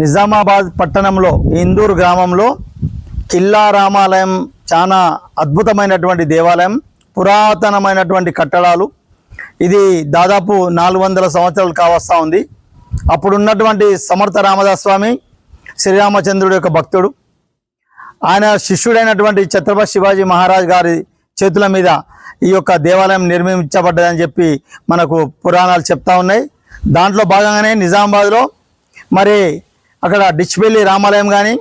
నిజామాబాద్ పట్టణంలో ఇందూరు గ్రామంలో కిల్లా రామాలయం చాలా అద్భుతమైనటువంటి దేవాలయం పురాతనమైనటువంటి కట్టడాలు. ఇది దాదాపు నాలుగు వందల సంవత్సరాలు కావస్తూ ఉంది. అప్పుడున్నటువంటి సమర్థ రామదాస్ స్వామి శ్రీరామచంద్రుడి యొక్క భక్తుడు. ఆయన శిష్యుడైనటువంటి ఛత్రపతి శివాజీ మహారాజ్ గారి చేతుల మీద ఈ యొక్క దేవాలయం నిర్మించబడ్డదని చెప్పి మనకు పురాణాలు చెప్తా ఉన్నాయి. దాంట్లో భాగంగానే నిజామాబాద్లో మరి అక్కడ డిచ్బెల్లి రామాలయం కానీ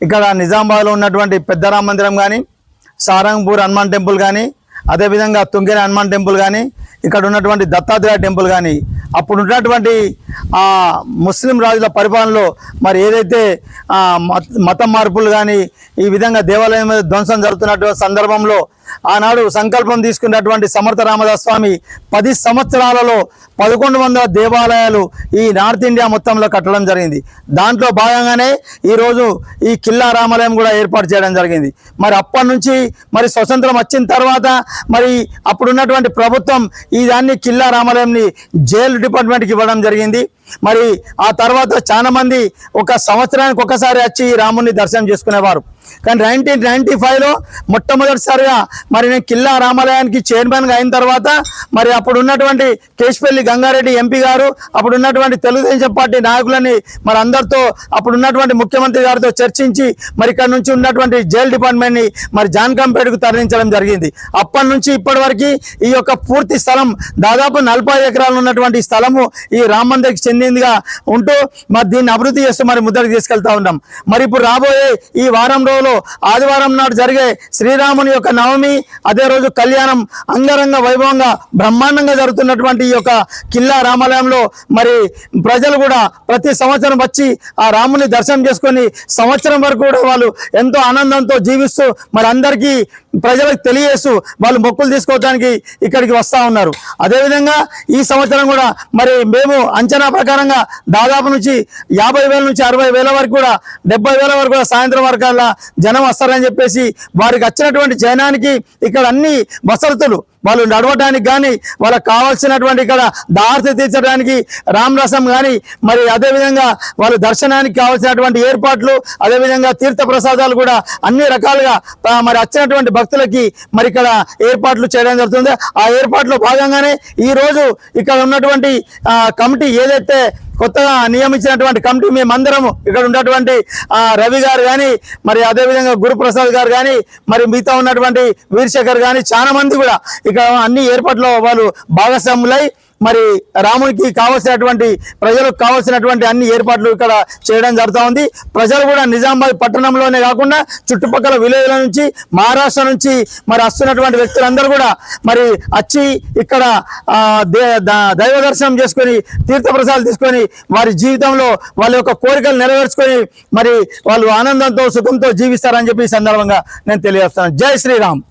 ఇక్కడ నిజామాబాద్లో ఉన్నటువంటి పెద్ద రామ మందిరం కానీ సారంగపూర్ హనుమాన్ టెంపుల్ కానీ అదేవిధంగా తుంగేరి హనుమాన్ టెంపుల్ కానీ ఇక్కడ ఉన్నటువంటి దత్తాత్రేయ టెంపుల్ కానీ అప్పుడు ఉన్నటువంటి ఆ ముస్లిం రాజుల పరిపాలనలో మరి ఏదైతే మత- మత మార్పులు కానీ ఈ విధంగా దేవాలయం మీద ధ్వంసం జరుగుతున్నటువంటి సందర్భంలో ఆనాడు సంకల్పం తీసుకున్నటువంటి సమర్థ రామదాస్ స్వామి పది సంవత్సరాలలో పదకొండు వందల దేవాలయాలు ఈ నార్త్ ఇండియా మొత్తంలో కట్టడం జరిగింది. దాంట్లో భాగంగానే ఈరోజు ఈ కిల్లా రామాలయం కూడా ఏర్పాటు చేయడం జరిగింది. మరి అప్పటి నుంచి మరి స్వతంత్రం వచ్చిన తర్వాత మరి అప్పుడున్నటువంటి ప్రభుత్వం ఈ దాన్ని కిల్లా రామాలయంని జైలు డిపార్ట్మెంట్కి ఇవ్వడం జరిగింది. మరి ఆ తర్వాత చాలామంది ఒక సంవత్సరానికి ఒకసారి వచ్చి ఈ రాముని దర్శనం చేసుకునేవారు. కానీ నైన్టీన్ నైన్టీ ఫైవ్లో మొట్టమొదటిసారిగా మరి నేను కిల్లా రామాలయానికి చైర్మన్గా అయిన తర్వాత మరి అప్పుడు ఉన్నటువంటి కేశపల్లి గంగారెడ్డి ఎంపీ గారు అప్పుడు ఉన్నటువంటి తెలుగుదేశం పార్టీ నాయకులని మరి అందరితో అప్పుడు ఉన్నటువంటి ముఖ్యమంత్రి గారితో చర్చించి మరి ఇక్కడ నుంచి ఉన్నటువంటి జైల్ డిపార్ట్మెంట్ని మరి జాన్కంపేటకు తరలించడం జరిగింది. అప్పటి నుంచి ఇప్పటి వరకు ఈ యొక్క పూర్తి స్థలం దాదాపు నలభై ఎకరాలు ఉన్నటువంటి స్థలము ఈ రామ్ మందిర్కి చెందిందిగా ఉంటూ మరి దీన్ని అభివృద్ధి చేస్తూ మరి ముందరికి తీసుకెళ్తా ఉన్నాం. మరి ఇప్పుడు రాబోయే ఈ వారం రోజులు ఆదివారం నాడు జరిగే శ్రీరాముని యొక్క నవమి అదే రోజు కళ్యాణం అంగరంగ వైభవంగా బ్రహ్మాండంగా జరుగుతున్నటువంటి ఈ యొక్క కిల్లా రామాలయంలో మరి ప్రజలు కూడా ప్రతి సంవత్సరం వచ్చి ఆ రాముని దర్శనం చేసుకొని సంవత్సరం వరకు కూడా వాళ్ళు ఎంతో ఆనందంతో జీవిస్తూ మరి అందరికీ ప్రజలకు తెలియజేస్తూ వాళ్ళు మొక్కులు తీసుకోవడానికి ఇక్కడికి వస్తూ ఉన్నారు. అదేవిధంగా ఈ సంవత్సరం కూడా మరి మేము అంచనా ప్రకారంగా దాదాపు నుంచి యాభై వేల నుంచి అరవై వేల వరకు కూడా డెబ్బై వేల వరకు కూడా సాయంత్రం వరకల్లా జనం వస్తారని చెప్పేసి వారికి వచ్చినటువంటి జనానికి ఇక్కడ అన్ని వసతులు వాళ్ళు నడవడానికి కానీ వాళ్ళకి కావాల్సినటువంటి ఇక్కడ దారి తీర్చడానికి రామరసం కానీ మరి అదేవిధంగా వాళ్ళు దర్శనానికి కావాల్సినటువంటి ఏర్పాట్లు అదేవిధంగా తీర్థ ప్రసాదాలు కూడా అన్ని రకాలుగా మరి వచ్చినటువంటి భక్తులకి మరి ఇక్కడ ఏర్పాట్లు చేయడం జరుగుతుంది. ఆ ఏర్పాట్లో భాగంగానే ఈ రోజు ఇక్కడ ఉన్నటువంటి కమిటీ ఏదైతే కొత్తగా నియమించినటువంటి కమిటీ మేమందరము ఇక్కడ ఉన్నటువంటి రవి గారు కానీ మరి అదేవిధంగా గురుప్రసాద్ గారు కానీ మరి మిగతా ఉన్నటువంటి వీరశేఖర్ కానీ చాలా మంది కూడా ఇక్కడ అన్ని ఏర్పాట్లో వాళ్ళు భాగస్వాములై మరి రామునికి కావాల్సినటువంటి ప్రజలకు కావాల్సినటువంటి అన్ని ఏర్పాట్లు ఇక్కడ చేయడం జరుగుతూ ఉంది. ప్రజలు కూడా నిజామాబాద్ పట్టణంలోనే కాకుండా చుట్టుపక్కల విలేజ్ల నుంచి మహారాష్ట్ర నుంచి మరి వస్తున్నటువంటి వ్యక్తులందరూ కూడా మరి వచ్చి ఇక్కడ దే- దైవ దర్శనం చేసుకొని తీర్థప్రసాదాలు తీసుకొని వారి జీవితంలో వాళ్ళ యొక్క కోరికలు నెరవేర్చుకొని మరి వాళ్ళు ఆనందంతో సుఖంతో జీవిస్తారని చెప్పి ఈ సందర్భంగా నేను తెలియజేస్తాను. జై శ్రీరామ్.